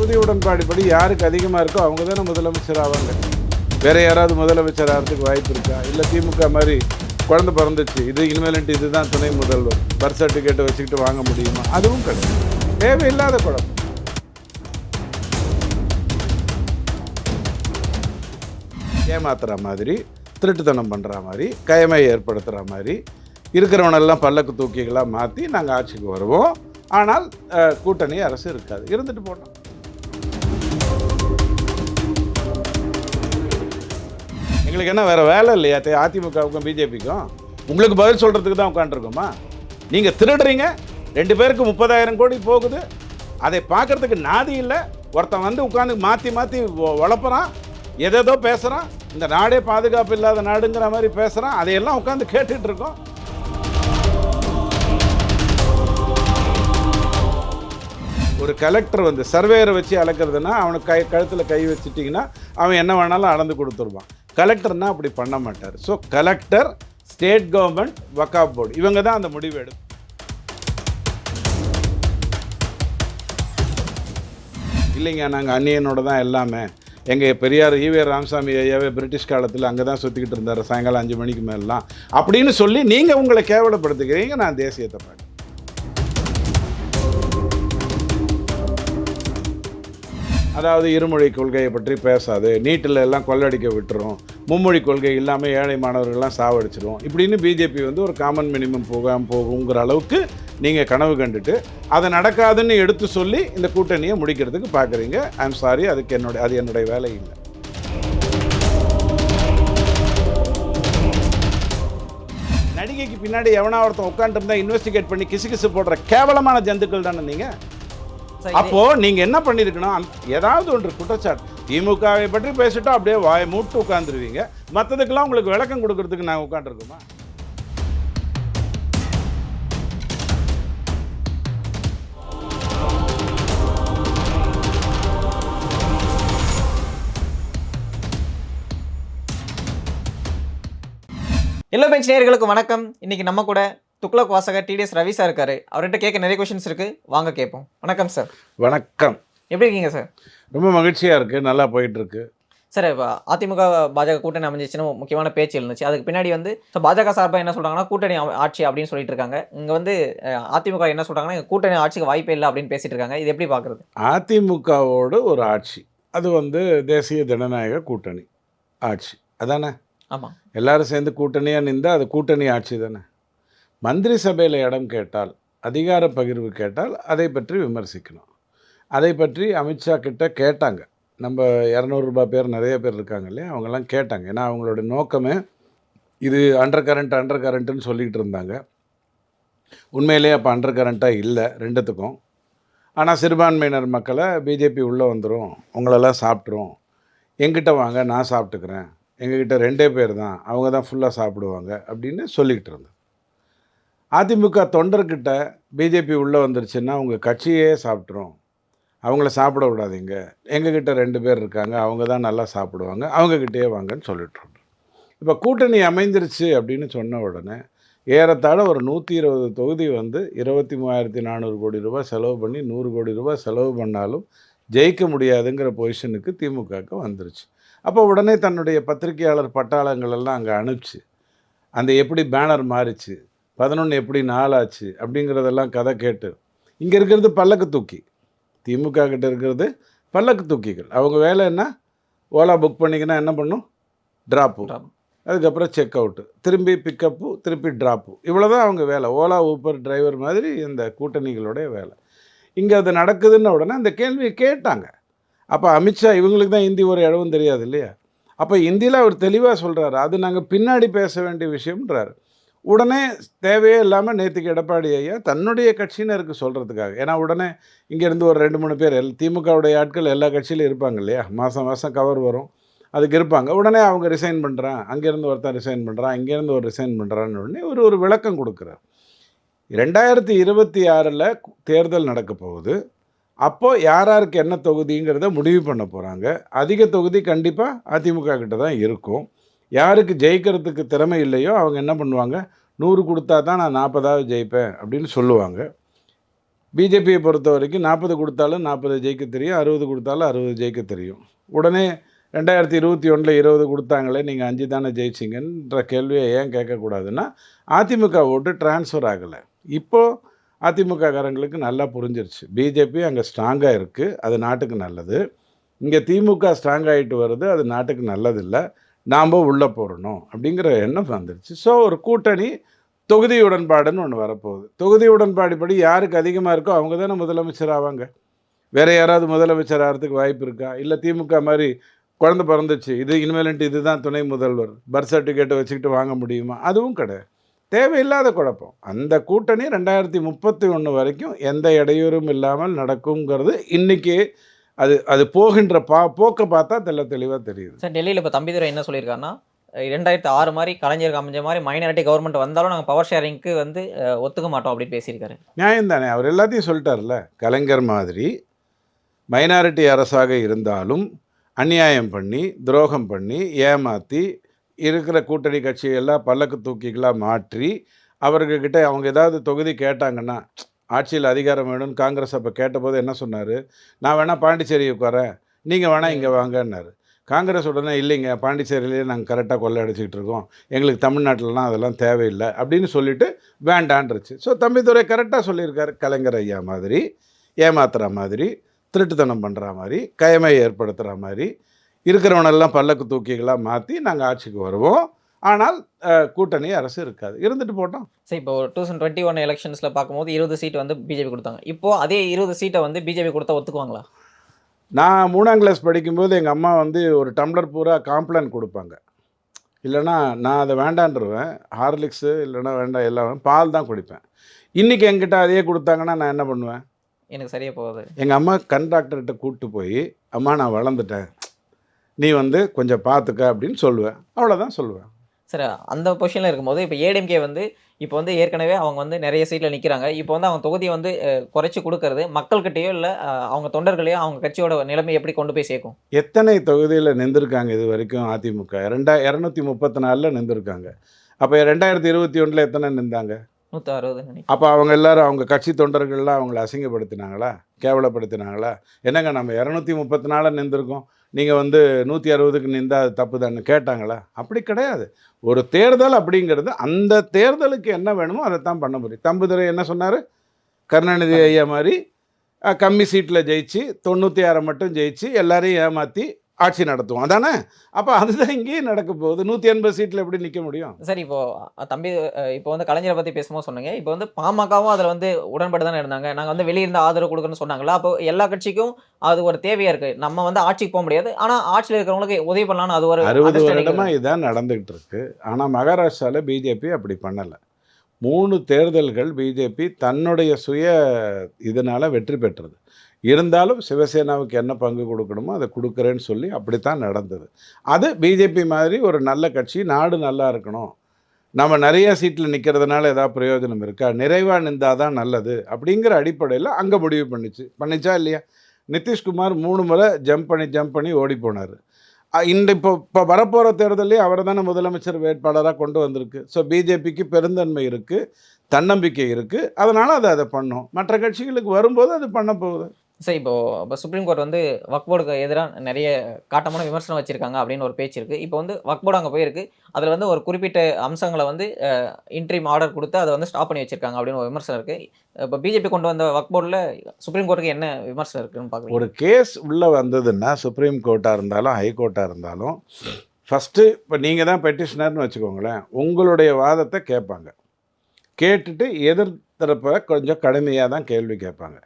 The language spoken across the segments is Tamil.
தொகுதி உடன்பாடுபடி யாருக்கு அதிகமாக இருக்கோ அவங்க தானே முதலமைச்சர் ஆவாங்க வேற யாராவது முதலமைச்சர் ஆகிறதுக்கு வாய்ப்பு இருக்கா? இல்லை திமுக மாதிரி குழந்தை பிறந்துச்சு இது இனிமேலன்ட்டு இதுதான் துணை முதல்வர். பர்த் சர்டிஃபிகேட்டை வச்சுக்கிட்டு வாங்க முடியுமா? அதுவும் கிடையாது தேவையில்லாத குழப்பம். ஏமாத்துற மாதிரி திருட்டுத்தனம் பண்ணுற மாதிரி கயமை ஏற்படுத்துகிற மாதிரி இருக்கிறவனெல்லாம் பல்லக்கு தூக்கிகளாக மாற்றி நாங்கள் ஆட்சிக்கு வருவோம். ஆனால் கூட்டணி அரசு இருக்காது. இருந்துட்டு போட்டோம் எங்களுக்கு என்ன வேறு வேலை இல்லையா? அதிமுகவுக்கும் பிஜேபிக்கும்? உங்களுக்கு பதில் சொல்கிறதுக்கு தான் உட்காந்துருக்கோமா நீங்கள் திருடுறீங்க ரெண்டு பேருக்கு முப்பதாயிரம் கோடி போகுது. அதை பார்க்கறதுக்கு நாதி இல்லை. ஒருத்தன் வந்து உட்காந்து மாற்றி மாற்றி வளர்ப்புறான். எதேதோ பேசுகிறான் இந்த நாடே பாதுகாப்பு இல்லாத நாடுங்கிற மாதிரி பேசுகிறான் அதையெல்லாம் உட்காந்து கேட்டுட்டு இருக்கோம் ஒரு கலெக்டர் வந்து சர்வேயரை வச்சு அளக்கிறதுனா அவனுக்கு கை கழுத்தில் கை வச்சுட்டிங்கன்னா அவன் என்ன வேணாலும் அளந்து கொடுத்துருவான். கலெக்டர்னா அப்படி பண்ண மாட்டார். So collector state government Waqf board. இவங்க தான் அந்த முடிவு எடுக்கும் இல்லைங்க நாங்கள் அந்நியனோட தான் எல்லாமே. எங்கள் பெரியார் ஈவே ராமசாமி ஐயாவே பிரிட்டிஷ் காலத்தில் அங்கே தான் சுற்றிக்கிட்டு இருந்தார் சாயங்காலம் அஞ்சு மணிக்கு மேலாம் அப்படின்னு சொல்லி நீங்கள் உங்களை கேவலப்படுத்துக்கிறீங்க நான் தேசியத்தை பார்க்க அதாவது இருமொழி கொள்கையை பற்றி பேசாது. நீட்டில் எல்லாம் கொள்ளடிக்க விட்டுரும். மும்மொழி கொள்கை இல்லாமல் ஏழை மாணவர்கள்லாம் சாவடிச்சிடும் இப்படின்னு பிஜேபி வந்து ஒரு காமன் மினிமம் போகாமல் போகுங்கிற அளவுக்கு நீங்கள் கனவு கண்டுட்டு அதை நடக்காதுன்னு எடுத்து சொல்லி இந்த கூட்டணியை முடிக்கிறதுக்கு பார்க்குறீங்க ஐம் சாரி அதுக்கு என்னுடைய அது என்னுடைய வேலை இல்லை. நடிகைக்கு பின்னாடி எவனா ஒருத்தன் உட்காந்துருந்தா இன்வெஸ்டிகேட் பண்ணி கிசு கிசு போடுற கேவலமான ஜந்துக்கள் தானே நீங்கள் அப்போ நீங்க என்ன பண்ணிருக்கணும்? ஏதாவது ஒன்று குற்றச்சாட்டு. திமுகவை பற்றி பேசிட்டோம் அப்படியே வாயை மூட்டு உட்காந்துருவீங்க மற்றதுக்கெல்லாம் உங்களுக்கு விளக்கம் கொடுக்கறதுக்கு நாங்கள் உட்காந்துருக்கோமா எல்லோ பெஞ்ச் நேயர்களுக்கு வணக்கம். இன்னைக்கு நம்ம கூட துக்ளக் வாசகர் டிடிஎஸ் ரவி சார் இருக்காரு. அவர்கிட்ட கேட்க நிறைய கொஸ்டின்ஸ் இருக்கு. வாங்க கேட்போம். வணக்கம் சார் வணக்கம். எப்படி இருக்கீங்க சார் ரொம்ப மகிழ்ச்சியா இருக்கு. நல்லா போயிட்டு இருக்கு சார் இப்போ அதிமுக பாஜக கூட்டணி அமைஞ்சிச்சுன்னு முக்கியமான பேச்சு இருந்துச்சு அதுக்கு பின்னாடி வந்து so பாஜக சார்பாக என்ன சொல்றாங்கன்னா கூட்டணி ஆட்சி அப்படின்னு சொல்லிட்டு இருக்காங்க. இங்க வந்து அதிமுக என்ன சொல்றாங்கன்னா இங்க கூட்டணி ஆட்சிக்கு வாய்ப்பே இல்லை அப்படின்னு பேசிட்டு இருக்காங்க. இது எப்படி பாக்குறது? அதிமுகவோடு ஒரு ஆட்சி. அது வந்து தேசிய ஜனநாயக கூட்டணி ஆட்சி. அதானே? ஆமா. எல்லாரும் சேர்ந்து கூட்டணியாக நின்றா அது கூட்டணி ஆட்சி தானே? மந்திரி சபையில் இடம் கேட்டால் அதிகார பகிர்வு கேட்டால் அதை பற்றி விமர்சிக்கணும். அதை பற்றி அமித்ஷா கிட்ட கேட்டாங்க. நம்ம இரநூறுபா பேர் நிறைய பேர் இருக்காங்க இல்லையா? அவங்கெல்லாம் கேட்டாங்க. ஏன்னா அவங்களோட நோக்கமே இது அண்டர் கரண்ட் அண்டர் கரண்ட்டுன்னு சொல்லிக்கிட்டு இருந்தாங்க. உண்மையிலேயே அப்போ அண்டர் கரண்ட்டாக இல்லை ரெண்டுத்துக்கும். ஆனால் சிறுபான்மையினர் மக்களை பிஜேபி உள்ளே வந்துடும் உங்களெல்லாம் சாப்பிட்ரும் எங்கிட்ட வாங்க நான் சாப்பிட்டுக்கிறேன். எங்ககிட்ட ரெண்டே பேர் தான். அவங்க தான் ஃபுல்லாக சாப்பிடுவாங்க அப்படின்னு சொல்லிக்கிட்டு இருந்தேன் அதிமுக தொண்டர்கிட்ட பிஜேபி உள்ளே வந்துருச்சுன்னா அவங்க கட்சியே சாப்பிட்ரும் அவங்கள சாப்பிட விடாதீங்க. எங்ககிட்ட ரெண்டு பேர் இருக்காங்க. அவங்க தான் நல்லா சாப்பிடுவாங்க. அவங்கக்கிட்டே வாங்கன்னு சொல்லிட்டுருக்கோம். இப்போ கூட்டணி அமைந்துருச்சு அப்படின்னு சொன்ன உடனே ஏறத்தாழ ஒரு நூற்றி இருபது தொகுதி வந்து இருபத்தி மூவாயிரத்தி நானூறு கோடி ரூபாய் செலவு பண்ணி நூறு கோடி ரூபாய் செலவு பண்ணாலும் ஜெயிக்க முடியாதுங்கிற பொசிஷனுக்கு திமுகவுக்கு வந்துருச்சு. அப்போ உடனே தன்னுடைய பத்திரிகையாளர் பட்டாளங்கள் எல்லாம் அங்கே அனுப்பிச்சு அந்த எப்படி பேனர் மாறிச்சு பதினொன்று எப்படி நாளாச்சு அப்படிங்கிறதெல்லாம் கதை கேட்டு இங்கே இருக்கிறது பல்லக்கு தூக்கி. திமுக கிட்ட இருக்கிறது பல்லக்கு தூக்கிகள். அவங்க வேலை என்ன? ஓலா புக் பண்ணிங்கன்னா என்ன பண்ணும்? ட்ராப்பு அதுக்கப்புறம் செக் அவுட்டு திரும்பி பிக்கப்பு திருப்பி ட்ராப்பு இவ்வளோ தான் அவங்க வேலை. ஓலா ஊப்பர் டிரைவர் மாதிரி இந்த கூட்டணிகளுடைய வேலை. இங்கே அது நடக்குதுன்ன உடனே அந்த கேள்வியை கேட்டாங்க. அப்போ அமித்ஷா இவங்களுக்கு தான் ஹிந்தி ஒரு இடவும் தெரியாது இல்லையா? அப்போ ஹிந்தியில் அவர் தெளிவாக சொல்கிறாரு அது நாங்கள் பின்னாடி பேச வேண்டிய விஷயம்ன்றாரு. உடனே தேவையே இல்லாமல் நேற்றுக்கு எடப்பாடி ஐயா தன்னுடைய கட்சியினருக்கு சொல்கிறதுக்காக ஏன்னா உடனே இங்கேருந்து ஒரு ரெண்டு மூணு பேர் எல் திமுகவுடைய ஆட்கள் எல்லா கட்சியிலும் இருப்பாங்க இல்லையா? மாதம் மாதம் கவர் வரும். அதுக்கு இருப்பாங்க. உடனே அவங்க ரிசைன் பண்ணுறான் அங்கேருந்து ஒருத்தன் ரிசைன் பண்ணுறான் இங்கேருந்து ஒரு ரிசைன் பண்ணுறான்னு உடனே ஒரு ஒரு விளக்கம் கொடுக்குறார். ரெண்டாயிரத்தி இருபத்தி ஆறில் தேர்தல் நடக்க போகுது. அப்போது யார் யாருக்கு என்ன தொகுதிங்கிறத முடிவு பண்ண போகிறாங்க அதிக தொகுதி கண்டிப்பாக அதிமுக கிட்ட தான் இருக்கும். யாருக்கு ஜெயிக்கிறதுக்கு திறமை இல்லையோ அவங்க என்ன பண்ணுவாங்க? நூறு கொடுத்தா தான் நான் நாற்பதாவது ஜெயிப்பேன் அப்படின்னு சொல்லுவாங்க. பிஜேபியை பொறுத்த வரைக்கும் நாற்பது கொடுத்தாலும் நாற்பது ஜெயிக்க தெரியும் அறுபது கொடுத்தாலும் அறுபது ஜெயிக்க தெரியும். உடனே ரெண்டாயிரத்தி இருபத்தி ஒன்றில் இருபது கொடுத்தாங்களே நீங்கள் அஞ்சு தானே ஜெயிச்சிங்கன்ற கேள்வியை ஏன் கேட்கக்கூடாதுன்னா அதிமுக ஓட்டு டிரான்ஸ்ஃபர் ஆகலை. இப்போது அதிமுககாரங்களுக்கு நல்லா புரிஞ்சிருச்சு. பிஜேபி அங்கே ஸ்ட்ராங்காக இருக்குது அது நாட்டுக்கு நல்லது. இங்கே திமுக ஸ்ட்ராங் ஆகிட்டு வருது அது நாட்டுக்கு நல்லதில்லை. நாம் உள்ளே போடணும் அப்படிங்கிற எண்ணம் வந்துருச்சு. ஸோ ஒரு கூட்டணி தொகுதி உடன்பாடுன்னு ஒன்று வரப்போகுது. தொகுதி உடன்பாடு படி யாருக்கு அதிகமாக இருக்கோ அவங்க தானே முதலமைச்சர் ஆவாங்க வேறு யாராவது முதலமைச்சர் ஆகிறதுக்கு வாய்ப்பு இருக்கா? இல்லை திமுக மாதிரி குழந்தை பிறந்துச்சு இது இனிமேல்ட்டு இதுதான் துணை முதல்வர் பர்த் சர்டிஃபிகேட்டை வச்சுக்கிட்டு வாங்க முடியுமா? அதுவும் கிடையாது. தேவையில்லாத குழப்பம். அந்த கூட்டணி ரெண்டாயிரத்தி முப்பத்தி ஒன்று வரைக்கும் எந்த இடையூறும் இல்லாமல் நடக்குங்கிறது இன்றைக்கி அது அது போகின்ற பா போக்கை பார்த்தா தெள்ள தெளிவாக தெரியுது. சார் டெல்லியில் இப்போ தம்பிதுரை என்ன சொல்லியிருக்காருன்னா ரெண்டாயிரத்தி ஆறு மாதிரி கலைஞருக்கு அமைஞ்ச மாதிரி மைனாரிட்டி கவர்மெண்ட் வந்தாலும் நாங்கள் பவர் ஷேரிங்க்கு வந்து ஒத்துக்க மாட்டோம் அப்படின்னு பேசியிருக்காரு. நியாயம் தானே அவர் எல்லாத்தையும் சொல்லிட்டார்ல. கலைஞர் மாதிரி மைனாரிட்டி அரசாக இருந்தாலும் அநியாயம் பண்ணி துரோகம் பண்ணி ஏமாற்றி இருக்கிற கூட்டணி கட்சியெல்லாம் பல்லக்கு தூக்கிகளாக மாற்றி அவர்கிட்ட அவங்க ஏதாவது தொகுதி கேட்டாங்கன்னா ஆட்சியில் அதிகாரம் வேணும்னு காங்கிரஸ் அப்போ கேட்டபோது என்ன சொன்னார்? நான் வேணால் பாண்டிச்சேரி உட்காரேன். நீங்கள் வேணால் இங்கே வாங்கன்னாரு. காங்கிரஸ் உடனே இல்லைங்க பாண்டிச்சேரியிலே நாங்கள் கரெக்டாக கொள்ளையடிச்சிக்கிட்டு இருக்கோம். எங்களுக்கு தமிழ்நாட்டிலலாம் அதெல்லாம் தேவையில்லை அப்படின்னு சொல்லிட்டு வேண்டான்றுச்சு ஸோ தம்பிதுரை கரெக்டாக சொல்லியிருக்காரு. கலைஞர் ஐயா மாதிரி ஏமாத்துற மாதிரி திருட்டுத்தனம் பண்ணுற மாதிரி கயமை ஏற்படுத்துகிற மாதிரி இருக்கிறவனெல்லாம் பல்லக்கு தூக்கிகளாக மாற்றி நாங்கள் ஆட்சிக்கு வருவோம். ஆனால் கூட்டணி அரசு இருக்காது. இருந்துட்டு போட்டோம். சரி இப்போ டூ தௌசண்ட் டுவெண்ட்டி ஒன் எலெக்ஷன்ஸில் பார்க்கும்போது இருபது சீட் வந்து பிஜேபி கொடுத்தாங்க. இப்போ அதே இருபது சீட்டை வந்து பிஜேபி கொடுத்தா ஒத்துக்குவாங்களா? நான் மூணாம் கிளாஸ் படிக்கும்போது எங்கள் அம்மா வந்து ஒரு டம்ளர் பூரா காம்ப்ளான் கொடுப்பாங்க. இல்லைன்னா நான் அதை வேண்டான்றுவேன். ஹார்லிக்ஸு இல்லைன்னா வேண்டாம் எல்லாம் பால் தான் குடிப்பேன். இன்றைக்கி என்கிட்ட அதையே கொடுத்தாங்கன்னா நான் என்ன பண்ணுவேன்? எனக்கு சரியாக போகுது. எங்கள் அம்மா கண் டாக்டர்கிட்ட கூப்பிட்டு போய் அம்மா நான் வளர்ந்துட்டேன். நீ வந்து கொஞ்சம் பார்த்துக்க அப்படின்னு சொல்லுவேன். அவ்வளோதான் சொல்லுவேன். சரி அந்த பொசிஷனில் இருக்கும்போது இப்போ ஏடிஎம்கே வந்து இப்போ வந்து ஏற்கனவே அவங்க வந்து நிறைய சீட்டில் நிற்கிறாங்க இப்போ வந்து அவங்க தொகுதியை வந்து குறைச்சி கொடுக்கறது மக்கள்கிட்டயோ இல்லை அவங்க தொண்டர்களையோ அவங்க கட்சியோட நிலைமை எப்படி கொண்டு போய் சேர்க்கும்? எத்தனை தொகுதியில் நின்றுருக்காங்க இது வரைக்கும் அதிமுக? ரெண்டா இரநூத்தி முப்பத்தி நாலில் நின்றுருக்காங்க அப்போ ரெண்டாயிரத்தி இருபத்தி ஒன்றில் எத்தனை நின்றாங்க நூற்றி அறுபது அப்போ அவங்க எல்லாரும் அவங்க கட்சி தொண்டர்கள்லாம் அவங்கள அசிங்கப்படுத்தினாங்களா? கேவலப்படுத்தினாங்களா? என்னங்க நம்ம இரநூத்தி முப்பத்தி நாலில் நின்றுருக்கோம் நீங்கள் வந்து நூற்றி அறுபதுக்கு நின்றா அது தப்பு தானே கேட்டாங்களா? அப்படி கிடையாது. ஒரு தேர்தல் அப்படிங்கிறது அந்த தேர்தலுக்கு என்ன வேணுமோ அதை தான் பண்ண முடியும். தம்புதுரை என்ன சொன்னார்? கருணாநிதி ஐயா மாதிரி கம்மி சீட்டில் ஜெயிச்சு தொண்ணூற்றி ஆறை மட்டும் ஜெயிச்சு எல்லாரையும் ஏமாற்றி ஆட்சி நடத்துவோம். அதானே? அப்போ அதுதான் இங்கேயும் நடக்க போகுது. நூற்றி எண்பது சீட்டில் எப்படி நிற்க முடியும்? சரி இப்போ அஹ், தம்பி இப்போ வந்து கலைஞரை பற்றி பேசும்போது சொன்னீங்க. இப்போ வந்து பாமகவும் அதில் வந்து உடன்பட்டு தானே இருந்தாங்க. நாங்கள் வந்து வெளியே இருந்து ஆதரவு கொடுக்குறோன்னு சொன்னாங்களா அப்போ எல்லா கட்சிக்கும் அது ஒரு தேவையாக இருக்குது நம்ம வந்து ஆட்சிக்கு போக முடியாது. ஆனால் ஆட்சியில் இருக்கிறவங்களுக்கு உதவி பண்ணலாம்னு அது ஒரு அறுபது understanding வருடமா இருக்கு. இதான் நடந்துகிட்டு இருக்கு. ஆனால் மகாராஷ்டிராவில் பிஜேபி அப்படி பண்ணலை. மூணு தேர்தல்கள் பிஜேபி தன்னுடைய சுய இதனால் வெற்றி பெற்றது. இருந்தாலும் சிவசேனாவுக்கு என்ன பங்கு கொடுக்கணுமோ அதை கொடுக்குறேன்னு சொல்லி அப்படித்தான் நடந்தது. அது பிஜேபி மாதிரி ஒரு நல்ல கட்சி நாடு நல்லா இருக்கணும். நம்ம நிறைய சீட்டில் நிற்கிறதுனால ஏதாவது பிரயோஜனம் இருக்கா? நிறைவாக நின்றால் தான் நல்லது அப்படிங்கிற அடிப்படையில் அங்கே முடிவு பண்ணிச்சு. பண்ணிச்சா இல்லையா? நிதிஷ்குமார் மூணு முறை ஜம்ப் பண்ணி ஜம்ப் பண்ணி ஓடி போனார். இந்த இப்போ இப்போ வரப்போகிற தேர்தலே அவர் தானே முதலமைச்சர் வேட்பாளராக கொண்டு வந்திருக்கு. ஸோ பிஜேபிக்கு பெருந்தன்மை இருக்குது தன்னம்பிக்கை இருக்குது அதனால் அது அதை பண்ணும். மற்ற கட்சிகளுக்கு வரும்போது அது பண்ண போகுது. சரி இப்போ இப்போ சுப்ரீம் கோர்ட் வந்து வக்போர்டுக்கு எதிராக நிறைய காட்டமான விமர்சனம் வச்சிருக்காங்க அப்படின்னு ஒரு பேச்சு இருக்குது இப்போ வந்து வக்போர்டு அங்கே போயிருக்கு. அதில் வந்து ஒரு குறிப்பிட்ட அம்சங்களை வந்து இன்ட்ரீம் ஆர்டர் கொடுத்து அதை வந்து ஸ்டாப் பண்ணி வச்சிருக்காங்க அப்படின்னு ஒரு விமர்சனம் இருக்குது இப்போ பிஜேபி கொண்டு வந்த வக்போர்டில் சுப்ரீம் கோர்ட்டுக்கு என்ன விமர்சனம் இருக்குன்னு பார்க்குறோம் ஒரு கேஸ் உள்ளே வந்ததுன்னா சுப்ரீம் கோர்ட்டாக இருந்தாலும் ஹை கோர்ட்டாக இருந்தாலும் ஃபஸ்ட்டு இப்போ நீங்கள் தான் பெட்டிஷனர்னு வச்சுக்கோங்களேன் உங்களுடைய வாதத்தை கேட்பாங்க. கேட்டுட்டு எதிர்த்தரப்ப கொஞ்சம் கடுமையாக தான் கேள்வி கேட்பாங்க.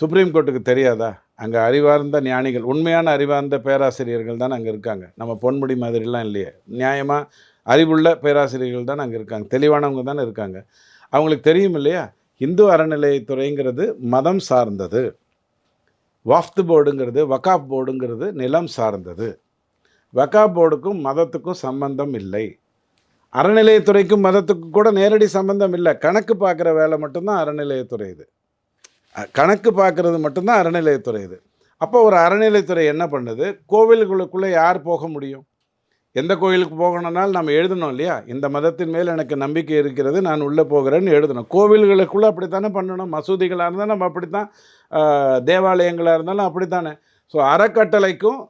சுப்ரீம் கோர்ட்டுக்கு தெரியாதா? அங்கே அறிவார்ந்த ஞானிகள் உண்மையான அறிவார்ந்த பேராசிரியர்கள் தான் அங்கே இருக்காங்க. நம்ம பொன்முடி மாதிரிலாம் இல்லையே. நியாயமாக அறிவுள்ள பேராசிரியர்கள் தான் அங்கே இருக்காங்க. தெளிவானவங்க தானே இருக்காங்க. அவங்களுக்கு தெரியும் இல்லையா? இந்து அறநிலையத்துறைங்கிறது மதம் சார்ந்தது. வாஃப்து போர்டுங்கிறது வக்காப் போர்டுங்கிறது நிலம் சார்ந்தது. வக்காப் போர்டுக்கும் மதத்துக்கும் சம்பந்தம் இல்லை. அறநிலையத்துறைக்கும் மதத்துக்கும் கூட நேரடி சம்பந்தம் இல்லை. கணக்கு பார்க்குற வேலை மட்டும்தான் அறநிலையத்துறை இது. கணக்கு பார்க்குறது மட்டும்தான் அறநிலையத்துறை இது. அப்போ ஒரு அறநிலையத்துறை என்ன பண்ணுது? கோவில்களுக்குள்ளே யார் போக முடியும்? எந்த கோயிலுக்கு போகணும்னாலும் நம்ம எழுதணும் இல்லையா? இந்த மதத்தின் மேல் எனக்கு நம்பிக்கை இருக்கிறது நான் உள்ளே போகிறேன்னு எழுதணும். கோவில்களுக்குள்ளே அப்படித்தானே பண்ணணும்? மசூதிகளாக இருந்தால் நம்ம அப்படித்தான் தேவாலயங்களாக இருந்தாலும் அப்படித்தானே? ஸோ அறக்கட்டளைக்கும்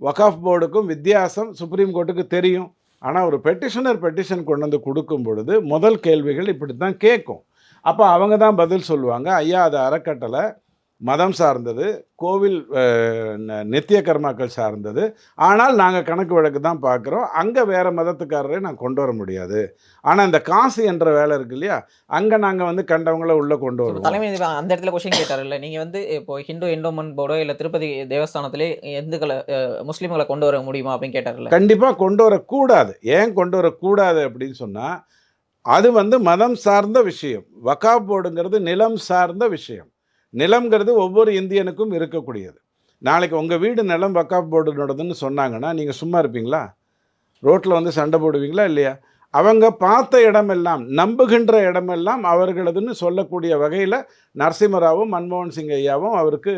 வகாஃப் போர்டுக்கும் வித்தியாசம் சுப்ரீம் கோர்ட்டுக்கு தெரியும். ஆனால் ஒரு பெட்டிஷனர் பெட்டிஷன் கொண்டு வந்து கொடுக்கும் பொழுது முதல் கேள்விகள் இப்படி தான் கேட்கும். அப்போ அவங்க தான் பதில் சொல்லுவாங்க. ஐயா அது அறக்கட்டளை. மதம் சார்ந்தது. கோவில் நித்திய கர்மாக்கள் சார்ந்தது. ஆனால் நாங்கள் கணக்கு வழக்கு தான் பார்க்குறோம் அங்கே வேறு மதத்துக்காரரை நான் கொண்டு வர முடியாது. ஆனால் இந்த காசு என்ற வேலை இருக்கு இல்லையா? அங்கே நாங்கள் வந்து கண்டவங்கள உள்ளே கொண்டு வருவோம். தலைமை அந்த இடத்துல கொஸ்டின் கேட்டார்ல நீங்க வந்து இப்போ ஹிந்து என்டோமெண்ட் போர்டோ இல்ல திருப்பதி தேவஸ்தானத்திலே இந்துக்களை முஸ்லிம்களை கொண்டு வர முடியுமா அப்படின்னு கேட்டார்ல கண்டிப்பாக கொண்டு வரக்கூடாது. ஏன் கொண்டு வரக்கூடாது அப்படின்னு சொன்னால் அது வந்து மதம் சார்ந்த விஷயம். வக்காப் போர்டுங்கிறது நிலம் சார்ந்த விஷயம். நிலம்ங்கிறது ஒவ்வொரு இந்தியனுக்கும் இருக்கக்கூடியது. நாளைக்கு உங்கள் வீடு நிலம் வக்காப் போர்டுனோடதுன்னு சொன்னாங்கன்னா நீங்கள் சும்மா இருப்பீங்களா? ரோட்டில் வந்து சண்டை போடுவீங்களா இல்லையா? அவங்க பார்த்த இடமெல்லாம் நம்புகின்ற இடமெல்லாம் அவர்களதுன்னு சொல்லக்கூடிய வகையில் நரசிம்மராவும் மன்மோகன் சிங் ஐயாவும் அவருக்கு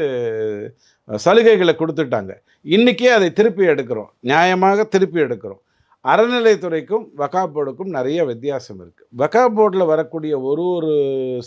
சலுகைகளை கொடுத்துட்டாங்க. இன்றைக்கே அதை திருப்பி எடுக்கிறோம். நியாயமாக திருப்பி எடுக்கிறோம். அறநிலைத்துறைக்கும் வக்கா போர்டுக்கும் நிறைய வித்தியாசம் இருக்குது வக்கா போர்டில் வரக்கூடிய ஒரு ஒரு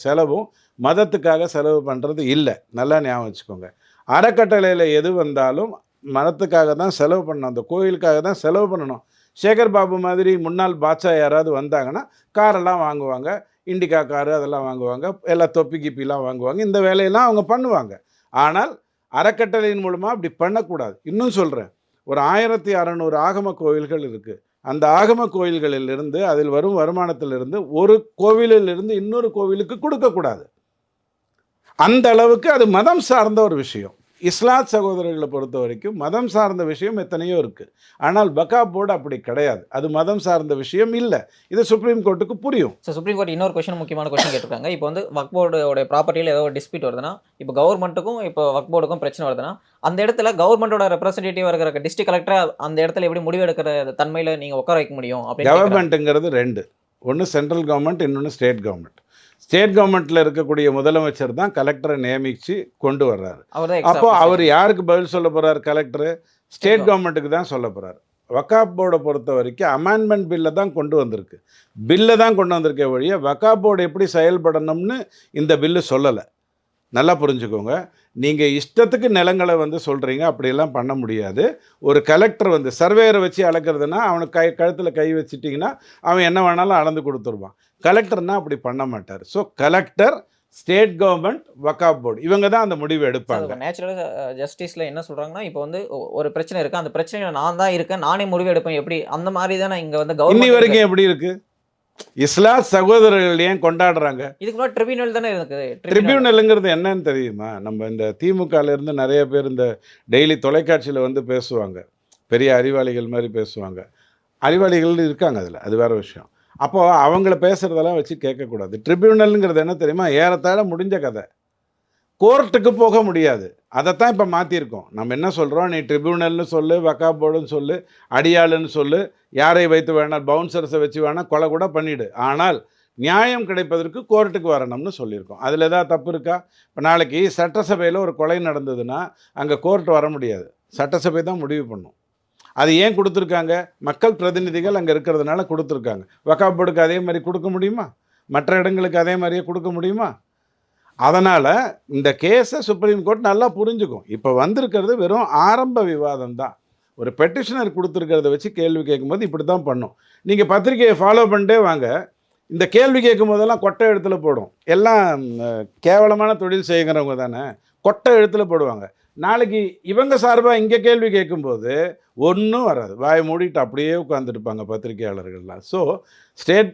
செலவும் மதத்துக்காக செலவு பண்ணுறது இல்லை. நல்லா ஞாபகம் வச்சுக்கோங்க. அறக்கட்டளையில் எது வந்தாலும் மதத்துக்காக தான் செலவு பண்ணணும். அந்த கோயிலுக்காக தான் செலவு பண்ணணும். சேகர் பாபு மாதிரி முன்னாள் பாட்சா யாராவது வந்தாங்கன்னா காரெல்லாம் வாங்குவாங்க. இண்டிகா காரு அதெல்லாம் வாங்குவாங்க. எல்லா தொப்பி கிப்பிலாம் வாங்குவாங்க. இந்த வேலையெல்லாம் அவங்க பண்ணுவாங்க. ஆனால் அறக்கட்டளையின் மூலமாக அப்படி பண்ணக்கூடாது. இன்னும் சொல்கிறேன் ஒரு ஆயிரத்தி அறநூறு ஆகம கோயில்கள் இருக்குது அந்த ஆகம கோயில்களிலிருந்து அதில் வரும் வருமானத்திலிருந்து ஒரு கோவிலிலிருந்து இன்னொரு கோவிலுக்கு கொடுக்கக்கூடாது. அந்த அளவுக்கு அது மதம் சார்ந்த ஒரு விஷயம். இஸ்லாத் சகோதரர்களை பொறுத்த வரைக்கும் மதம் சார்ந்த விஷயம் எத்தனையோ இருக்குது ஆனால் பக்கா போர்டு அப்படி கிடையாது. அது மதம் சார்ந்த விஷயம் இல்லை. இது சுப்ரீம் கோர்ட்டுக்கு புரியும். ஸோ சுப்ரீம் கோர்ட் இன்னொரு கொஸ்டின் முக்கியமான கொஸ்டின் கேட்டிருக்காங்க. இப்போ வந்து வக் போர்டோட ப்ராப்பர்ட்டியில் ஏதோ ஒரு டிஸ்பியூட் வருதுன்னா இப்போ கவர்மெண்ட்டுக்கும் இப்போ வக் போர்டுக்கும் பிரச்சனை வருதுன்னா அந்த இடத்துல கவர்மெண்ட்டோட ரெப்ரஸன்டேட்டிவ் இருக்கிற டிஸ்ட்ரிக்ட் கலெக்டர் அந்த இடத்துல எப்படி முடிவு எடுக்கிற தன்மையில் நீங்கள் உட்கார வைக்க முடியும் கேக்குறாங்க. கவர்மெண்ட்டுங்கிறது ரெண்டு. ஒன்று சென்ட்ரல் கவர்மெண்ட் இன்னொன்று ஸ்டேட் கவர்மெண்ட் ஸ்டேட் கவர்மெண்ட்டில் இருக்கக்கூடிய முதலமைச்சர் தான் கலெக்டரை நியமித்து கொண்டு வர்றாரு. அப்போ அவர் யாருக்கு பதில் சொல்ல போறார் கலெக்டர்? ஸ்டேட். கவர்மெண்ட்டுக்கு தான் சொல்ல போறார். வக்காப் போர்டை பொறுத்த வரைக்கும் அமெண்ட்மெண்ட் பில்லை தான் கொண்டு வந்திருக்கு. பில்லை தான் கொண்டு வந்திருக்கே ஒழிய வக்காப் போர்டு எப்படி செயல்படணும்னு இந்த பில்லு சொல்லலை. நல்லா புரிஞ்சுக்கோங்க. நீங்கள் இஷ்டத்துக்கு நிலங்களை வந்து சொல்கிறீங்க அப்படியெல்லாம் பண்ண முடியாது. ஒரு கலெக்டர் வந்து சர்வேயரை வச்சு அளக்கிறதுனா அவனுக்கு கை கழுத்தில் கை வச்சிட்டிங்கன்னா அவன் என்ன வேணாலும் அளந்து கொடுத்துருவான். கலெக்டர்னா அப்படி பண்ண மாட்டார். So collector state government Waqf board. இவங்க தான் அந்த முடிவு எடுப்பாங்க. நேச்சுரல் ஜஸ்டிஸில் என்ன சொல்கிறாங்கன்னா இப்போ வந்து ஒரு பிரச்சனை இருக்குது அந்த பிரச்சனையில் நான் தான் இருக்கேன் நானே முடிவு எடுப்பேன். எப்படி? அந்த மாதிரி தானே இங்கே வந்து கவர்மெண்ட் வரைக்கும் எப்படி இருக்கு? இஸ்லாத் சகோதரர்கள் ஏன் கொண்டாடுறாங்க? இதுக்கு முன்னாடி ட்ரிபியூனல் தானே இருக்குது. ட்ரிபியூனலுங்கிறது என்னன்னு தெரியுமா? நம்ம இந்த திமுகல இருந்து நிறைய பேர் இந்த டெய்லி தொலைக்காட்சியில் வந்து பேசுவாங்க. பெரிய அறிவாளிகள் மாதிரி பேசுவாங்க. அறிவாளிகள் இருக்காங்க அதில். அது வேற விஷயம். அப்போ அவங்கள பேசுறதெல்லாம் வச்சு கேட்கக்கூடாது. ட்ரிபியூனலுங்கிறது என்ன தெரியுமா? ஏறத்தாழ முடிஞ்ச கதை. கோர்ட்டுக்கு போக முடியாது. அதைத்தான் இப்போ மாற்றிருக்கோம் நம்ம என்ன சொல்கிறோம் நீ ட்ரிபியூனல்னு சொல்லு வக்கா போர்டுன்னு சொல்லு அடியாளுன்னு சொல்லு யாரை வைத்து வேணால் பவுன்சர்ஸை வச்சு வேணால் கொலை கூட பண்ணிவிடு ஆனால் நியாயம் கிடைப்பதற்கு கோர்ட்டுக்கு வரணும்னு சொல்லியிருக்கோம். அதில் ஏதாவது தப்பு இருக்கா? இப்போ நாளைக்கு சட்டசபையில் ஒரு கொலை நடந்ததுன்னா அங்கே கோர்ட் வர முடியாது. சட்டசபை தான் முடிவு பண்ணும். அது ஏன் கொடுத்துருக்காங்க? மக்கள் பிரதிநிதிகள் அங்கே இருக்கிறதுனால கொடுத்துருக்காங்க. வக்காப் போர்டுக்கு அதே மாதிரி கொடுக்க முடியுமா? மற்ற இடங்களுக்கு அதே மாதிரியே கொடுக்க முடியுமா? அதனால் இந்த கேஸை சுப்ரீம் கோர்ட் நல்லா புரிஞ்சுக்கும். இப்போ வந்திருக்கிறது வெறும் ஆரம்ப விவாதம் தான். ஒரு பெட்டிஷனர் கொடுத்துருக்கிறத வச்சு கேள்வி கேட்கும்போது இப்படி தான் பண்ணும். நீங்கள் பத்திரிக்கையை ஃபாலோ பண்ணிட்டே வாங்க. இந்த கேள்வி கேட்கும் போதெல்லாம் கொட்டை எழுத்தில் போடும். எல்லாம் கேவலமான தொழில் செய்கிறவங்க தானே. கொட்டை எழுத்தில் போடுவாங்க. நாளைக்கு இவங்க சார்பாக இங்கே கேள்வி கேட்கும்போது ஒன்றும் வராது. வாய் மூடிட்டு அப்படியே உட்காந்துருப்பாங்க பத்திரிகையாளர்கள்லாம். ஸோ ஸ்டேட்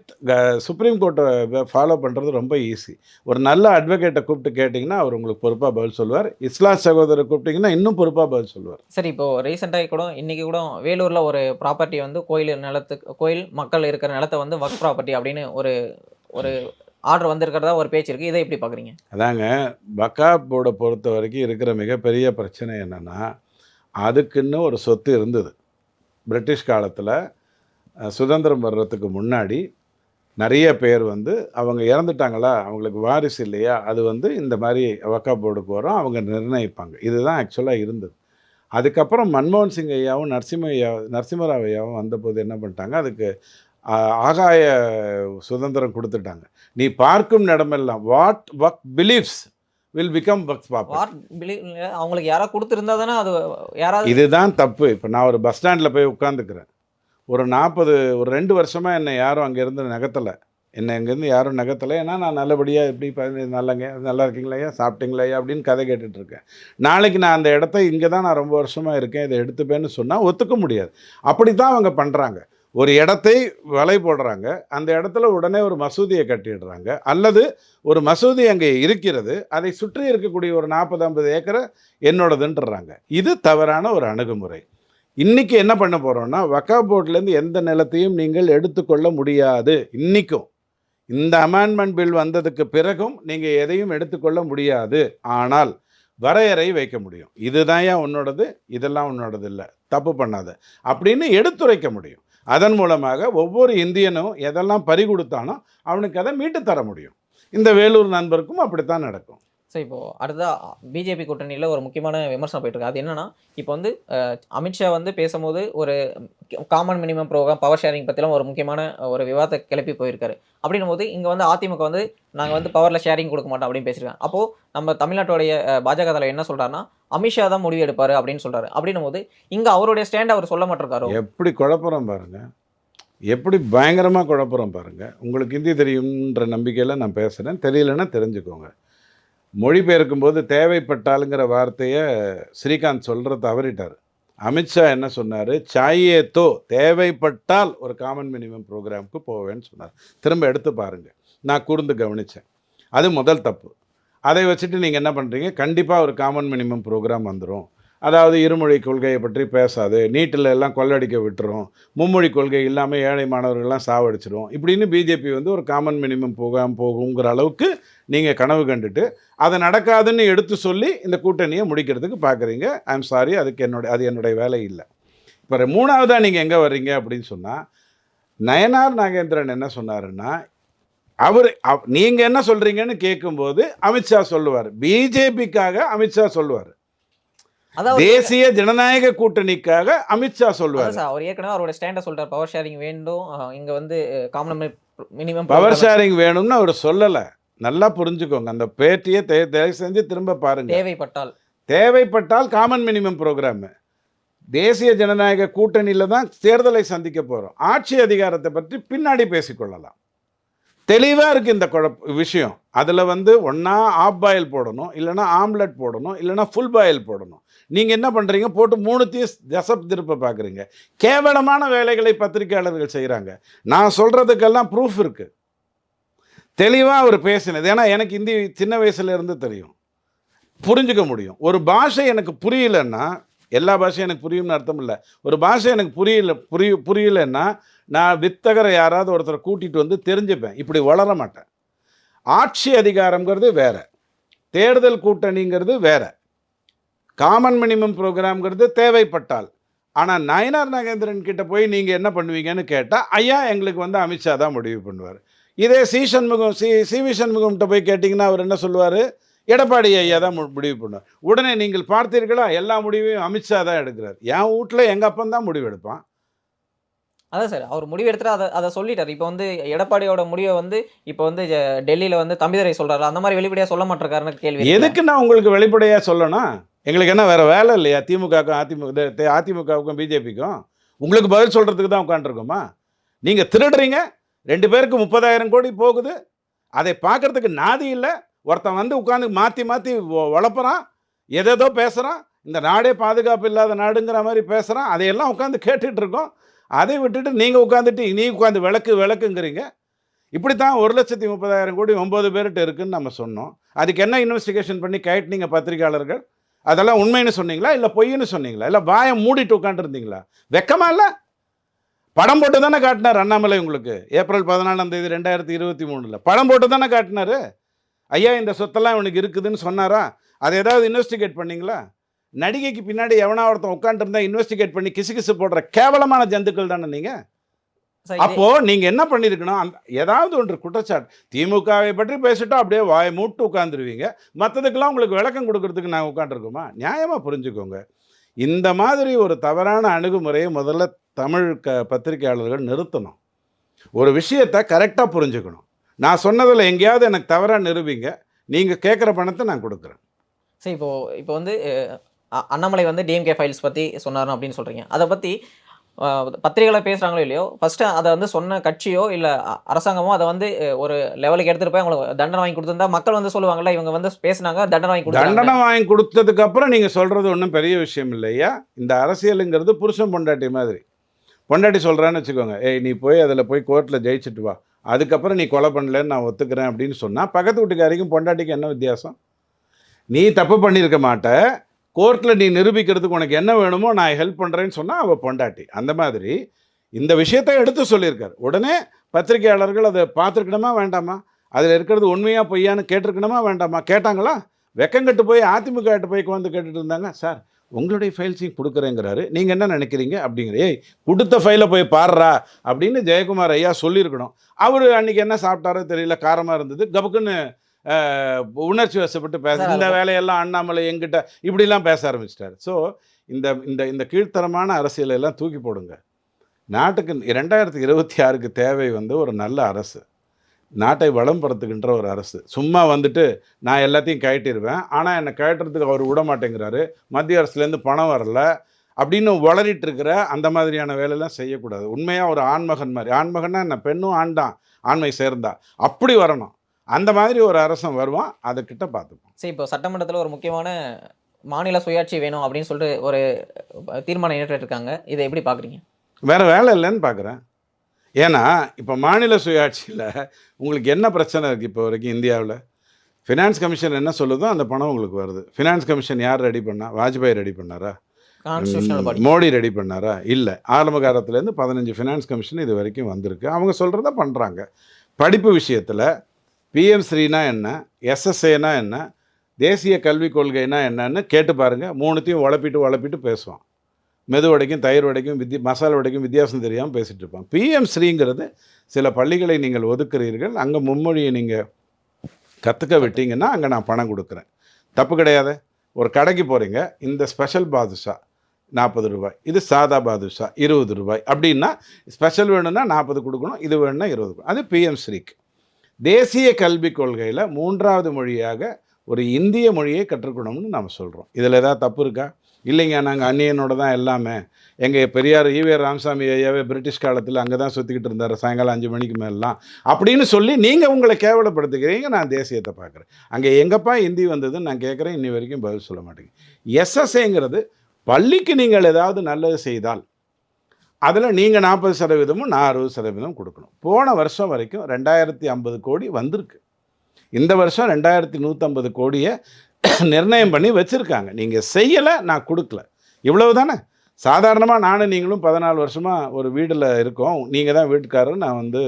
சுப்ரீம் கோர்ட்டை ஃபாலோ பண்ணுறது ரொம்ப ஈஸி ஒரு நல்ல அட்வொகேட்டை கூப்பிட்டு கேட்டிங்கன்னா அவர் உங்களுக்கு பொறுப்பாக பதில் சொல்லுவார். இஸ்லாம் சகோதரரை கூப்பிட்டிங்கன்னா இன்னும் பொறுப்பாக பதில் சொல்லுவார். சரி இப்போது ரீசெண்டாக கூட இன்றைக்கி கூட வேலூரில் ஒரு ப்ராப்பர்ட்டி வந்து கோயில் நிலத்துக்கு கோயில் மக்கள் இருக்கிற நிலத்தை வந்து ஒர்க் ப்ராப்பர்ட்டி அப்படின்னு ஒரு ஒரு ஆர்டர் வந்திருக்கிறதா ஒரு பேச்சு இருக்குது இதை எப்படி பார்க்குறீங்க அதாங்க வக்காப் போர்டை பொறுத்த வரைக்கும் இருக்கிற மிகப்பெரிய பிரச்சனை என்னென்னா அதுக்குன்னு ஒரு சொத்து இருந்தது. பிரிட்டிஷ் காலத்தில் சுதந்திரம் வர்றதுக்கு முன்னாடி நிறைய பேர் வந்து அவங்க இறந்துட்டாங்களா? அவங்களுக்கு வாரிசு இல்லையா? அது வந்து இந்த மாதிரி வக்கா போர்டுக்கு வரும். அவங்க நிர்ணயிப்பாங்க. இதுதான் ஆக்சுவலாக இருந்தது. அதுக்கப்புறம் மன்மோகன் சிங் ஐயாவும் நரசிம்ம ஐயா நரசிம்மராவ் ஐயாவும் வந்தபோது என்ன பண்ணிட்டாங்க? அதுக்கு ஆகாய சுதந்திரம் கொடுத்துட்டாங்க. நீ பார்க்கும் இடமெல்லாம் what work believes will become work பாப்பா வாட் பிலீவ் அவங்களுக்கு யாராவது கொடுத்துருந்தா தானே அது யாராவது இதுதான் தப்பு. இப்போ நான் ஒரு பஸ் ஸ்டாண்டில் போய் உட்காந்துக்கிறேன் ஒரு நாற்பது ஒரு ரெண்டு வருஷமாக என்னை யாரும் அங்கேருந்து நகர்த்தலை. என்னை இங்கேருந்து யாரும் நகர்த்தலை. ஏன்னா நான் நல்லபடியாக எப்படி நல்லங்க நல்லா இருக்கீங்களா ஐயா? சாப்பிட்டீங்களா ஐயா? அப்படின்னு கதை கேட்டுட்டு இருக்கேன். நாளைக்கு நான் அந்த இடத்த இங்கே தான் நான் ரொம்ப வருஷமாக இருக்கேன். இதை எடுத்துப்பேன்னு சொன்னால் ஒத்துக்க முடியாது. அப்படி தான் அவங்க பண்ணுறாங்க ஒரு இடத்தை வலை போடுறாங்க. அந்த இடத்துல உடனே ஒரு மசூதியை கட்டிடுறாங்க. அல்லது ஒரு மசூதி அங்கே இருக்கிறது. அதை சுற்றி இருக்கக்கூடிய ஒரு நாற்பது ஐம்பது ஏக்கரை என்னோடதுன்றாங்க இது தவறான ஒரு அணுகுமுறை. இன்றைக்கி என்ன பண்ண போகிறோன்னா வக்கா போர்ட்லேருந்து எந்த நிலத்தையும் நீங்கள் எடுத்துக்கொள்ள முடியாது. இன்றைக்கும் இந்த அமெண்ட்மெண்ட் பில் வந்ததுக்கு பிறகும் நீங்கள் எதையும் எடுத்துக்கொள்ள முடியாது. ஆனால் வரையறை வைக்க முடியும். இதுதான் ஏன் உன்னோடது? இதெல்லாம் உன்னோடது இல்லை. தப்பு பண்ணாத. அப்படின்னு எடுத்துரைக்க முடியும். அதன் மூலமாக ஒவ்வொரு இந்தியனும் எதெல்லாம் பறி கொடுத்தானோ அவனுக்கு அதை மீட்டு தர முடியும். இந்த வேலூர் நண்பருக்கும் அப்படித்தான் நடக்கும். ஸோ இப்போ அடுத்ததாக பிஜேபி கூட்டணியில் ஒரு முக்கியமான விமர்சனம் போயிட்டு இருக்கு. அது என்னன்னா இப்போ வந்து அமித்ஷா வந்து பேசும்போது ஒரு common minimum programme power sharing பற்றிலாம் ஒரு முக்கியமான ஒரு விவாதத்தை கிளப்பி போயிருக்காரு. அப்படின்னும் போது இங்கே வந்து அதிமுக வந்து நாங்கள் வந்து பவரில் ஷேரிங் கொடுக்க மாட்டோம் அப்படின்னு பேசியிருக்காங்க. அப்போது நம்ம தமிழ்நாட்டுடைய பாஜக தலைவர் என்ன சொல்கிறாருன்னா அமித்ஷா தான் முடிவு எடுப்பாரு அப்படின்னு சொல்கிறாரு அப்படின்னும் போது இங்கே அவருடைய ஸ்டாண்ட் அவர் சொல்ல மாட்டிருக்காரோ? எப்படி குழப்புறோம் பாருங்கள் எப்படி பயங்கரமாக குழப்புறோம் பாருங்கள் உங்களுக்கு ஹிந்தி தெரியுன்ற நம்பிக்கையில் நான் பேசுகிறேன் தெரியலன்னா தெரிஞ்சுக்கோங்க. மொழிபெயர்க்கும் போது தேவைப்பட்டாலுங்கிற வார்த்தையை ஸ்ரீகாந்த் சொல்கிற தவறிட்டார். அமித்ஷா என்ன சொன்னார்? சாயே தோ தேவைப்பட்டால் ஒரு காமன் மினிமம் ப்ரோக்ராமுக்கு போவேன்னு சொன்னார். திரும்ப எடுத்து பாருங்கள் நான் கூர்ந்து கவனித்தேன் அது முதல் தப்பு. அதை வச்சுட்டு நீங்கள் என்ன பண்ணுறீங்க கண்டிப்பாக ஒரு காமன் மினிமம் ப்ரோக்ராம் வந்துடும் அதாவது இருமொழி கொள்கையை பற்றி பேசாது நீட்டில் எல்லாம் கொள்ளடிக்க விட்டுரும் மும்மொழி கொள்கை இல்லாமல் ஏழை மாணவர்கள்லாம் சாவடிச்சிடும் இப்படின்னு பிஜேபி வந்து ஒரு காமன் மினிமம் போகாமல் போகுங்கிற அளவுக்கு நீங்கள் கனவு கண்டுட்டு அதை நடக்காதுன்னு எடுத்து சொல்லி இந்த கூட்டணியை முடிக்கிறதுக்கு பார்க்குறீங்க ஐம் சாரி அதுக்கு என்னுடைய அது என்னுடைய வேலை இல்லை. இப்போ மூணாவதாக நீங்கள் எங்கே வர்றீங்க அப்படின்னு சொன்னால் நயனார் நாகேந்திரன் என்ன சொன்னாருன்னா அவர் நீங்கள் என்ன சொல்கிறீங்கன்னு கேட்கும்போது அமித்ஷா சொல்லுவார். பிஜேபிக்காக அமித்ஷா சொல்லுவார். தேசிய ஜனநாயக கூட்டணிக்காக அமித்ஷா சொல்லுவார். அவர் ஏற்கனவே அவரோட ஸ்டாண்டை சொல்றாரு. பவர் ஷேரிங் வேண்டும் இங்க வந்து காமன் மினிமம் பவர் ஷேரிங் வேணும்னு அவர் சொல்லலை. நல்லா புரிஞ்சுக்கோங்க. அந்த பேட்டியை தே தயவு செஞ்சு திரும்ப பாருங்க. தேவைப்பட்டால். தேவைப்பட்டால் காமன் மினிமம் ப்ரோக்ராமு தேசிய ஜனநாயக கூட்டணியில் தான் தேர்தலை சந்திக்க போகிறோம் ஆட்சி அதிகாரத்தை பற்றி பின்னாடி பேசிக்கொள்ளலாம். தெளிவாக இருக்குது இந்த குழப்ப விஷயம். அதில் வந்து ஒன்றா ஆஃப் பாயில் போடணும் இல்லைன்னா ஆம்லெட் போடணும் இல்லைன்னா ஃபுல் பாயில் போடணும். நீங்கள் என்ன பண்ணுறீங்க போட்டு மூணுத்தையும் தசப் திருப்ப பார்க்குறீங்க கேவலமான வேலைகளை பத்திரிகையாளர்கள் செய்கிறாங்க நான் சொல்கிறதுக்கெல்லாம் ப்ரூஃப் இருக்குது தெளிவாக அவர் பேசினது. ஏன்னா எனக்கு இந்தி சின்ன வயசுலேருந்து தெரியும். புரிஞ்சுக்க முடியும். ஒரு பாஷை எனக்கு புரியலன்னா எல்லா பாஷையும் எனக்கு புரியும்னு அர்த்தம் இல்லை. ஒரு பாஷை எனக்கு புரியல புரிய புரியலன்னா நான் வித்தகரை யாராவது ஒருத்தரை கூட்டிகிட்டு வந்து தெரிஞ்சுப்பேன். இப்படி வளர மாட்டேன். ஆட்சி அதிகாரங்கிறது வேறு. தேர்தல் கூட்டணிங்கிறது வேறு. காமன் மினிமம் ப்ரோக்ராம்ங்கிறது தேவைப்பட்டால். ஆனால் நயனார் நாகேந்திரன் கிட்டே போய் நீங்கள் என்ன பண்ணுவீங்கன்னு கேட்டால் ஐயா எங்களுக்கு வந்து அமித்ஷா தான் முடிவு பண்ணுவார். இதே C Shanmugam C C V சண்முகம்கிட்ட போய் கேட்டிங்கன்னா அவர் என்ன சொல்லுவார்? எடப்பாடி ஐயா தான் முடிவு பண்ணுவார் உடனே நீங்கள் பார்த்தீர்களா? எல்லா முடிவையும் அமித்ஷா தான் எடுக்கிறார். என் வீட்டில் எங்கள் அப்பன் தான் முடிவு எடுப்பான். அதான் சார் அவர் முடிவு எடுத்துட்டு அதை அதை சொல்லிட்டாரு. இப்போ வந்து எடப்பாடியோட முடிவை வந்து இப்போ வந்து டெல்லியில வந்து தம்பிதுரை சொல்றாரு. அந்த மாதிரி வெளிப்படையா சொல்ல மாட்டிருக்காருன்னு கேள்வி? எதுக்கு நான் உங்களுக்கு வெளிப்படையாக சொல்லணும்? எங்களுக்கு என்ன வேறு வேலை இல்லையா? திமுகவுக்கும் அதிமுக அதிமுகவுக்கும் பிஜேபிக்கும்? உங்களுக்கு பதில் சொல்கிறதுக்கு தான் உட்காந்துருக்கோமா நீங்கள் திருடுறீங்க. ரெண்டு பேருக்கு முப்பதாயிரம் கோடி போகுது. அதை பார்க்கறதுக்கு நாதி இல்லை. ஒருத்தன் வந்து உட்காந்து மாற்றி மாற்றி வளர்ப்புறான் எதேதோ பேசுகிறான் இந்த நாடே பாதுகாப்பு இல்லாத நாடுங்கிற மாதிரி பேசுகிறான் அதையெல்லாம் உட்காந்து கேட்டுட்டு இருக்கோம். அதை விட்டுட்டு நீங்கள் உட்காந்துட்டு நீ உட்காந்து விளக்கு விளக்குங்கிறீங்க. இப்படித்தான் ஒரு லட்சத்தி முப்பதாயிரம் கோடி ஒம்பது பேர்கிட்ட இருக்குன்னு நம்ம சொன்னோம். அதுக்கு என்ன இன்வெஸ்டிகேஷன் பண்ணி கேட்டீங்க பத்திரிக்கையாளர்கள் அதெல்லாம் உண்மைன்னு சொன்னீங்களா? இல்லை பொய்ன்னு சொன்னீங்களா? இல்லை வாயை மூடிட்டு உட்காந்துருந்தீங்களா வெக்கமா இல்லை? படம் போட்டு தானே காட்டினார் அண்ணாமலை உங்களுக்கு. ஏப்ரல் பதினாலாம் தேதி ரெண்டாயிரத்தி இருபத்தி மூணில். படம் போட்டு தானே காட்டினார்? ஐயா இந்த சொத்தெல்லாம் இவனுக்கு இருக்குதுன்னு சொன்னாரா? அதை ஏதாவது இன்வெஸ்டிகேட் பண்ணீங்களா? நடிகைக்கு பின்னாடி எவனா ஒருத்தன் உட்காந்துருந்தா இன்வெஸ்டிகேட் பண்ணி கிசு கிசு போடுற கேவலமான ஜந்துக்கள் தானே நீங்கள் அப்போ நீங்க என்ன பண்ணிருக்கணும்? அந்த ஏதாவது ஒன்று குற்றச்சாட்டு. திமுகவை பற்றி பேசிட்டோம் அப்படியே வாயை மூட்டு உட்காந்துருவீங்க மற்றதுக்கெல்லாம் உங்களுக்கு விளக்கம் கொடுக்கறதுக்கு நாங்கள் உட்காந்துருக்கோமா நியாயமா புரிஞ்சுக்கோங்க. இந்த மாதிரி ஒரு தவறான அணுகுமுறையை முதல்ல தமிழ் க பத்திரிகையாளர்கள் நிறுத்தணும். ஒரு விஷயத்தை கரெக்டாக புரிஞ்சுக்கணும். நான் சொன்னதில் எங்கேயாவது எனக்கு தவறாக நிரூபிங்க. நீங்கள் கேட்குற பணத்தை நான் கொடுக்குறேன். சரி இப்போ இப்போ வந்து அண்ணாமலை வந்து டிஎம்கே ஃபைல்ஸ் பற்றி சொன்னார் அப்படின்னு சொல்கிறீங்க அதை பற்றி பத்திரிகையில் பேசுகிறாங்களோ இல்லையோ ஃபஸ்ட்டு அதை வந்து சொன்ன கட்சியோ இல்லை அரசாங்கமோ அதை வந்து ஒரு லெவலுக்கு எடுத்துகிட்டு போய் அவங்களுக்கு தண்டனை வாங்கி கொடுத்துருந்தா மக்கள் வந்து சொல்லுவாங்கல்ல இவங்க வந்து பேசுனாங்க தண்டனை வாங்கி கொடுத்தாங்க தண்டனை வாங்கி கொடுத்ததுக்கு அப்புறம் நீங்கள் சொல்கிறது ஒன்றும் பெரிய விஷயம் இல்லையா இந்த அரசியலுங்கிறது புருஷன் பொண்டாட்டி மாதிரி. பொண்டாட்டி சொல்கிறான்னு வச்சுக்கோங்க. ஏய் நீ போய் அதில் போய் கோர்ட்டில் ஜெயிச்சுட்டு வா. அதுக்கப்புறம் நீ கொலை பண்ணலன்னு நான் ஒத்துக்கிறேன் அப்படின்னு சொன்னால் பக்கத்து வீட்டுக்காரிக்கும் பொண்டாட்டிக்கும் என்ன வித்தியாசம்? நீ தப்பு பண்ணியிருக்க மாட்ட. கோர்ட்டில் நீ நிரூபிக்கிறதுக்கு உனக்கு என்ன வேணுமோ நான் ஹெல்ப் பண்ணுறேன்னு சொன்னால் அவள் பொண்டாட்டி. அந்த மாதிரி இந்த விஷயத்தை எடுத்து சொல்லியிருக்கார். உடனே பத்திரிகையாளர்கள் அதை பார்த்துருக்கணுமா வேண்டாமா? அதில் இருக்கிறது உண்மையாக பொய்யான்னு கேட்டிருக்கணுமா வேண்டாமா? கேட்டாங்களா? வெக்கங்கட்டு போய் அதிமுக போய் வந்து கேட்டுட்டு இருந்தாங்க. சார் உங்களுடைய ஃபைல்ஸையும் கொடுக்குறேங்கிறாரு. நீங்கள் என்ன நினைக்கிறீங்க? அப்படிங்கிற ஏய் கொடுத்த ஃபைலை போய் பாடுறா அப்படின்னு ஜெயக்குமார் ஐயா சொல்லியிருக்கணும். அவர் அன்னைக்கு என்ன சாப்பிட்டாரோ தெரியல காரமாக இருந்தது. கபக்குன்னு உணர்ச்சி வசப்பட்டு பேச இந்த வேலையெல்லாம் அண்ணாமலை எங்கிட்ட இப்படிலாம் பேச ஆரம்பிச்சிட்டாரு. ஸோ இந்த இந்த இந்த கீழ்த்தரமான அரசியலை எல்லாம் தூக்கி போடுங்க. நாட்டுக்கு ரெண்டாயிரத்தி இருபத்தி ஆறுக்கு தேவை வந்து ஒரு நல்ல அரசு. நாட்டை வளம் படுத்துகின்ற ஒரு அரசு. சும்மா வந்துட்டு நான் எல்லாத்தையும் கழட்டிடுவேன் ஆனால் என்னை கழட்டுறதுக்கு அவர் விட மாட்டேங்கிறாரு. மத்திய அரசுலேருந்து பணம் வரல அப்படின்னு வளரிட்டு இருக்கிற அந்த மாதிரியான வேலையெல்லாம் செய்யக்கூடாது. உண்மையாக ஒரு ஆண்மகன் மாதிரி. ஆண்மகன்னா என்ன? பெண்ணும் ஆண் தான். ஆண்மை சேர்ந்தா. அப்படி வரணும். அந்த மாதிரி ஒரு அரசன் வருவான் அதுக்கிட்ட பார்த்துப்போம் சரி இப்போ சட்டமன்றத்தில் ஒரு முக்கியமான மாநில சுயாட்சி வேணும் அப்படின்னு சொல்லிட்டு ஒரு தீர்மானம் ஏற்றிருக்காங்க இதை எப்படி பார்க்குறீங்க? வேறு வேலை இல்லைன்னு பார்க்குறேன். ஏன்னா இப்போ மாநில சுயாட்சியில் உங்களுக்கு என்ன பிரச்சனை இருக்குது இப்போ வரைக்கும் இந்தியாவில்? ஃபினான்ஸ் கமிஷன் என்ன சொல்லுதோ அந்த பணம் உங்களுக்கு வருது. ஃபினான்ஸ் கமிஷன் யார் ரெடி பண்ணா? வாஜ்பாய் ரெடி பண்ணாரா? மோடி ரெடி பண்ணாரா? இல்லை. ஆரம்ப காலத்துலேருந்து பதினஞ்சு ஃபினான்ஸ் கமிஷன் இது வரைக்கும் வந்திருக்கு. அவங்க சொல்கிறத பண்ணுறாங்க படிப்பு விஷயத்தில் பிஎம் ஸ்ரீனா என்ன? எஸ்எஸ்ஏனா என்ன? தேசிய கல்விக் கொள்கைனா என்னன்னு கேட்டு பாருங்கள் மூணுத்தையும் உழப்பிட்டு உழப்பிட்டு பேசுவான். மெது வடைக்கும் தயிர் வடைக்கும் வித்தி மசாலா வடைக்கும் வித்தியாசம் தெரியாமல் பேசிகிட்டு இருப்பான் பிஎம் ஸ்ரீங்கிறது சில பள்ளிகளை நீங்கள் ஒதுக்குறீர்கள். அங்கே மும்மொழியை நீங்கள் கற்றுக்க விட்டீங்கன்னா அங்கே நான் பணம் கொடுக்குறேன். தப்பு கிடையாது. ஒரு கடைக்கு போகிறீங்க இந்த ஸ்பெஷல் பாதுஷா நாற்பது ரூபாய் இது சாதா பாதுஷா இருபது ரூபாய் அப்படின்னா ஸ்பெஷல் வேணும்னா நாற்பது கொடுக்கணும் இது வேணும்னா இருபது கொடுக்கணும். அது பிஎம் ஸ்ரீக்கு. தேசிய கல்விக் கொள்கையில் மூன்றாவது மொழியாக ஒரு இந்திய மொழியை கற்றுக்கணும்னு நம்ம சொல்கிறோம் இதில் ஏதாவது தப்பு இருக்கா? இல்லைங்க நாங்கள் அந்நியனோட தான் எல்லாமே. எங்கள் பெரியார் ஈவே ராமசாமி ஐயாவே பிரிட்டிஷ் காலத்தில் அங்கே தான் சுற்றிக்கிட்டு இருந்தார் சாயங்காலம் அஞ்சு மணிக்கு மேலாம் அப்படின்னு சொல்லி நீங்கள் உங்களை கேவலப்படுத்துக்கிறீங்க நான் தேசியத்தை பார்க்குறேன். அங்கே எங்கப்பா இந்தி வந்ததுன்னு நான் கேட்குறேன் இன்னி வரைக்கும் பதில் சொல்ல மாட்டேங்க. எஸ்எஸ்ஏங்கிறது பள்ளிக்கு நீங்கள் ஏதாவது நல்லது செய்தால் அதில் நீங்கள் நாற்பது சதவீதமும் நான் அறுபது சதவீதம் கொடுக்கணும். போன வருஷம் வரைக்கும் ரெண்டாயிரத்தி ஐம்பது கோடி வந்திருக்கு. இந்த வருஷம் ரெண்டாயிரத்தி நூற்றம்பது கோடியை நிர்ணயம் பண்ணி வச்சுருக்காங்க. நீங்கள் செய்யலை நான் கொடுக்கல. இவ்வளவு தானே? சாதாரணமாக நானும் நீங்களும் பதினாலு வருஷமாக ஒரு வீட்டில் இருக்கோம். நீங்கள் தான் வீட்டுக்காரர் நான் வந்து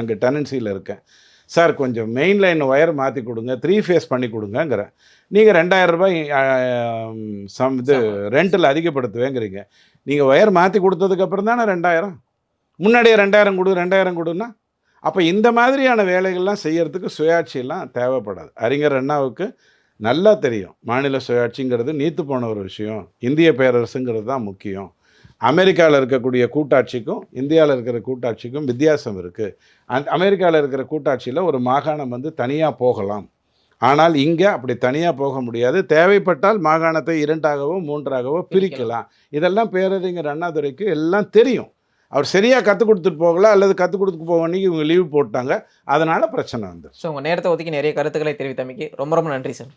அங்கே டெனன்சியில் இருக்கேன். சார் கொஞ்சம் மெயின் லைன் ஒயர் மாற்றி கொடுங்க த்ரீ ஃபேஸ் பண்ணி கொடுங்கங்கிறேன். நீங்கள் ரெண்டாயிரம் ரூபாய் சம் இது ரெண்டில் அதிகப்படுத்துவேங்கிறீங்க. நீங்கள் ஒயர் மாற்றி கொடுத்ததுக்கப்புறம் தானே ரெண்டாயிரம்? முன்னாடியே ரெண்டாயிரம் கொடு ரெண்டாயிரம் கொடுன்னா? அப்போ இந்த மாதிரியான வேலைகள்லாம் செய்யறதுக்கு சுயாட்சியெல்லாம் தேவைப்படாது. அறிஞர் அண்ணாவுக்கு நல்லா தெரியும். மாநில சுயாட்சிங்கிறது நீத்து போன ஒரு விஷயம். இந்திய பேரரசுங்கிறது தான் முக்கியம். அமெரிக்காவில் இருக்கக்கூடிய கூட்டாட்சிக்கும் இந்தியாவில் இருக்கிற கூட்டாட்சிக்கும் வித்தியாசம் இருக்குது அந்த அமெரிக்காவில் இருக்கிற கூட்டாட்சியில் ஒரு மாகாணம் வந்து தனியாக போகலாம். ஆனால் இங்கே அப்படி தனியாக போக முடியாது. தேவைப்பட்டால் மாகாணத்தை இரண்டாகவோ மூன்றாகவோ பிரிக்கலாம். இதெல்லாம் பேரறிஞர் அண்ணாதுரைக்கு எல்லாம் தெரியும். அவர் சரியாக கற்றுக் கொடுத்துட்டு போகல அல்லது கற்றுக் கொடுத்து போக அன்னைக்கு இவங்க லீவ் போட்டாங்க. அதனால் பிரச்சனை வந்து ஸோ உங்கள் நேரத்தை ஒதுக்கி நிறைய கருத்துக்களை தெரிவித்தமைக்கு ரொம்ப ரொம்ப நன்றி சார்